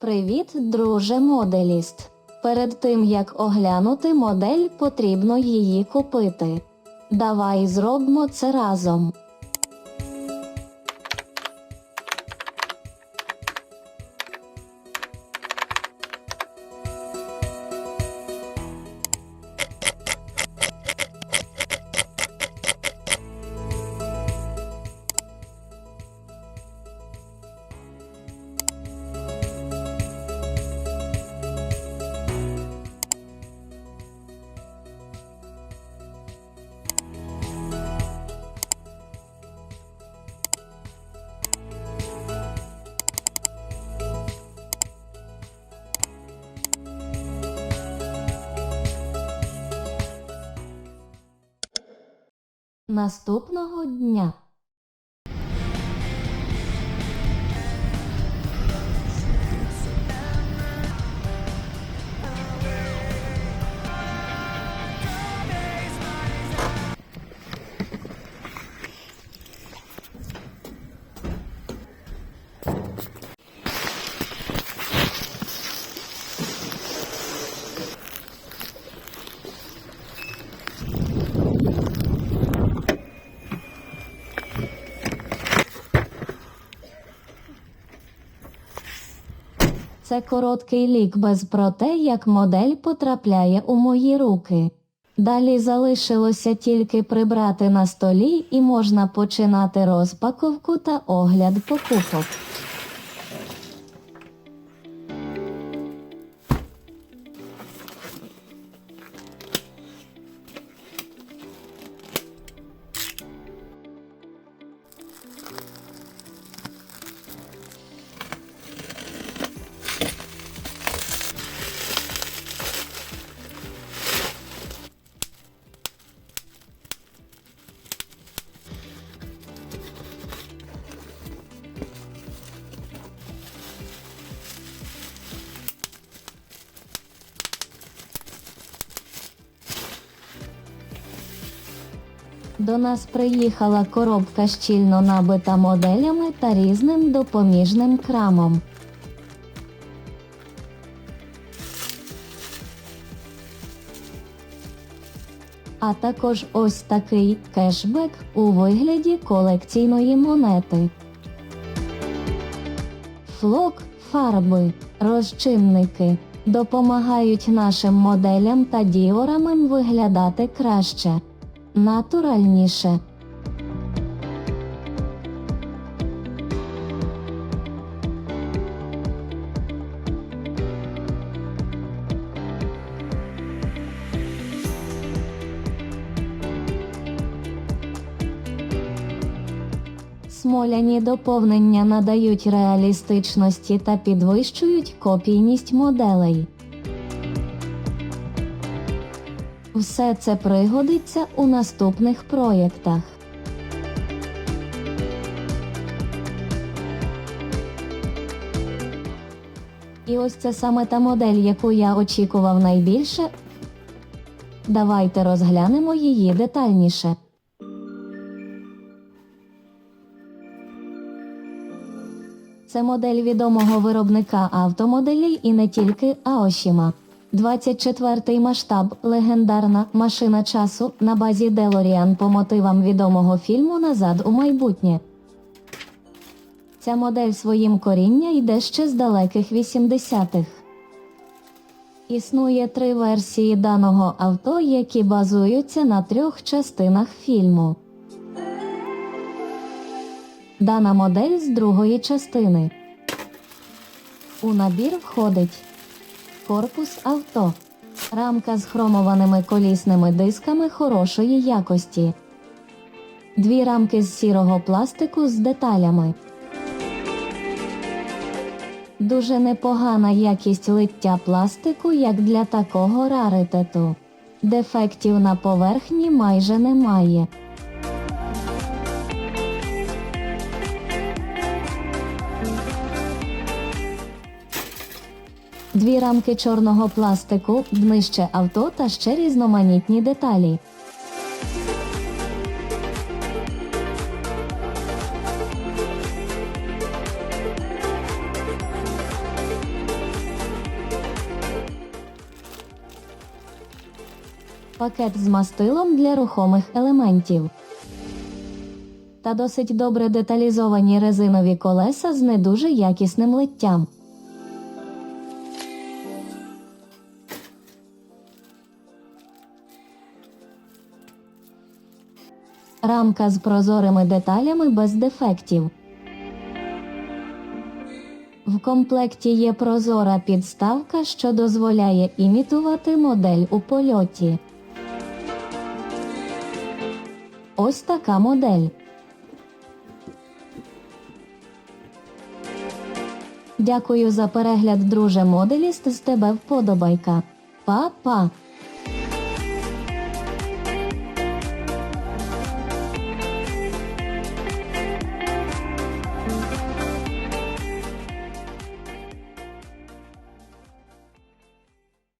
Привіт, друже моделіст. Перед тим як оглянути модель, потрібно її купити. Давай зробимо це разом. Наступного дня. Це короткий лікбез про те, як модель потрапляє у мої руки. Далі залишилося тільки прибрати на столі і можна починати розпаковку та огляд покупок. До нас приїхала коробка щільно набита моделями та різним допоміжним крамом. А також ось такий кешбек у вигляді колекційної монети. Флок, фарби, розчинники допомагають нашим моделям та діорамам виглядати краще, натуральніше. Смоляні доповнення надають реалістичності та підвищують копійність моделей. Все це пригодиться у наступних проєктах. І ось це саме та модель, яку я очікував найбільше. Давайте розглянемо її детальніше. Це модель відомого виробника автомоделей і не тільки Аошіма. 24-й масштаб легендарна машина часу на базі Делоріан по мотивам відомого фільму Назад у майбутнє. Ця модель своїм коріння йде ще з далеких 80-х. Існує три версії даного авто, які базуються на трьох частинах фільму. Дана модель з другої частини. У набір входить корпус авто, рамка з хромованими колісними дисками хорошої якості, дві рамки з сірого пластику з деталями. Дуже непогана якість лиття пластику, як для такого раритету. Дефектів на поверхні майже немає. дві рамки чорного пластику, днище авто та ще різноманітні деталі. Пакет з мастилом для рухомих елементів. Та досить добре деталізовані резинові колеса з не дуже якісним литтям. Рамка з прозорими деталями без дефектів. В комплекті є прозора підставка, що дозволяє імітувати модель у польоті. Ось така модель. Дякую за перегляд, друже моделіст. З тебе вподобайка. Па-па!